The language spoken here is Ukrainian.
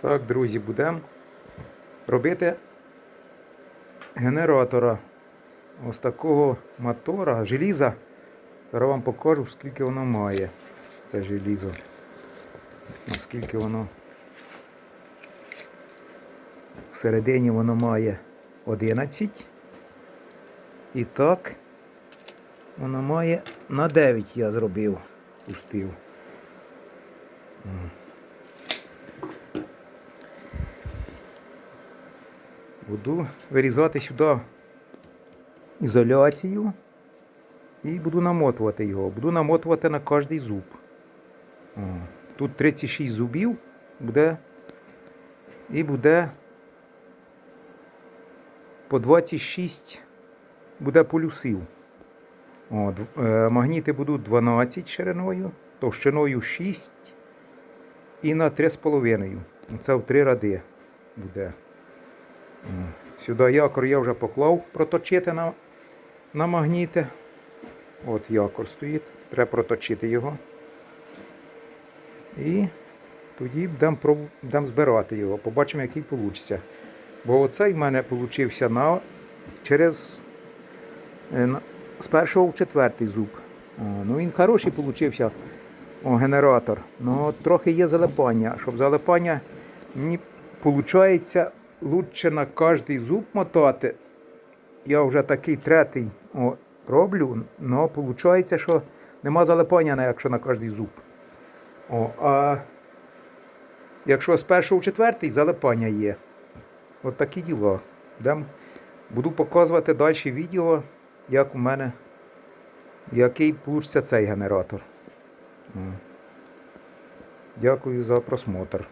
Так, друзі, будемо робити генератора ось такого мотора, желіза. Зараз вам покажу, скільки воно має. Це желізо. Наскільки воно. Всередині воно має 11. І так, воно має на 9 я зробив, пустив. Буду вирізати сюди ізоляцію і буду намотувати його. Буду намотувати на кожний зуб. О, Тут 36 зубів буде і буде по 26 буде полюсів. О, е, магніти будуть 12 шириною, товщиною 6 і на 3,5. Це в три ради буде. Сюди якор я вже поклав проточити на, на магніти. От якор стоїть, треба проточити його. І тоді будемо будемо збирати його, побачимо, який вийде. Бо оцей в мене вийшов на, через е, з першого в четвертий зуб. О, ну він хороший вийшов о, генератор. Ну трохи є залипання. Щоб залипання мені виходить лучше на кожний зуб мотати. Я вже такий третій о, роблю, але виходить, що нема залипання, якщо на кожний зуб. О, а якщо з першого в четвертий, залипання є. От такі діла. Дам, буду показувати далі відео, як у мене, який вийде цей генератор. Дякую за просмотр.